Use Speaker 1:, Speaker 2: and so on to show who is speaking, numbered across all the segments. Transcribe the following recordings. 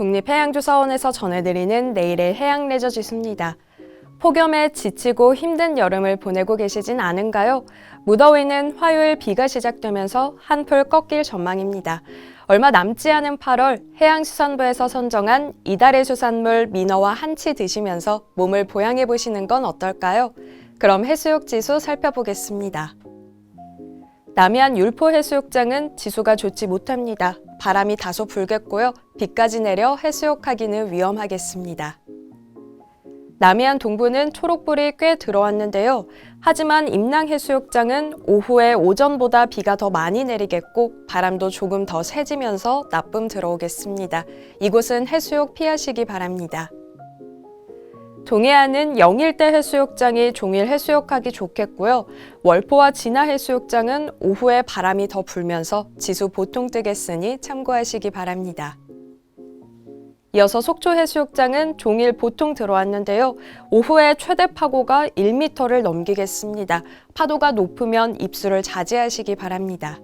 Speaker 1: 국립해양조사원에서 전해드리는 내일의 해양레저 지수입니다. 폭염에 지치고 힘든 여름을 보내고 계시진 않은가요? 무더위는 화요일 비가 시작되면서 한풀 꺾일 전망입니다. 얼마 남지 않은 8월 해양수산부에서 선정한 이달의 수산물 민어와 한치 드시면서 몸을 보양해 보시는 건 어떨까요? 그럼 해수욕 지수 살펴보겠습니다. 남해안 율포 해수욕장은 지수가 좋지 못합니다. 바람이 다소 불겠고요. 비까지 내려 해수욕하기는 위험하겠습니다. 남해안 동부는 초록불이 꽤 들어왔는데요. 하지만 임랑 해수욕장은 오후에 오전보다 비가 더 많이 내리겠고 바람도 조금 더 세지면서 나쁨 들어오겠습니다. 이곳은 해수욕 피하시기 바랍니다. 동해안은 영일대 해수욕장이 종일 해수욕하기 좋겠고요. 월포와 진화 해수욕장은 오후에 바람이 더 불면서 지수 보통 뜨겠으니 참고하시기 바랍니다. 이어서 속초 해수욕장은 종일 보통 들어왔는데요. 오후에 최대 파고가 1m를 넘기겠습니다. 파도가 높으면 입수를 자제하시기 바랍니다.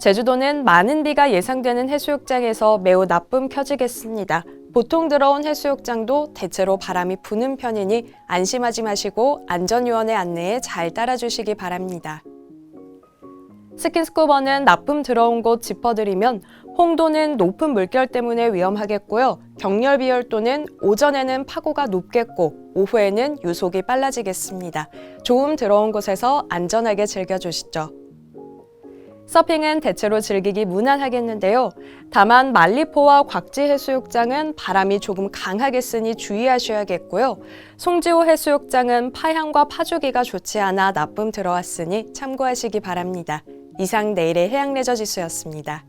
Speaker 1: 제주도는 많은 비가 예상되는 해수욕장에서 매우 나쁨 켜지겠습니다. 보통 들어온 해수욕장도 대체로 바람이 부는 편이니 안심하지 마시고 안전요원의 안내에 잘 따라주시기 바랍니다. 스킨스쿠버는 나쁨 들어온 곳 짚어드리면 홍도는 높은 물결 때문에 위험하겠고요. 경렬 비열도는 오전에는 파고가 높겠고 오후에는 유속이 빨라지겠습니다. 조음 들어온 곳에서 안전하게 즐겨주시죠. 서핑은 대체로 즐기기 무난하겠는데요. 다만 말리포와 곽지 해수욕장은 바람이 조금 강하겠으니 주의하셔야겠고요. 송지호 해수욕장은 파향과 파주기가 좋지 않아 나쁨 들어왔으니 참고하시기 바랍니다. 이상 내일의 해양 레저 지수였습니다.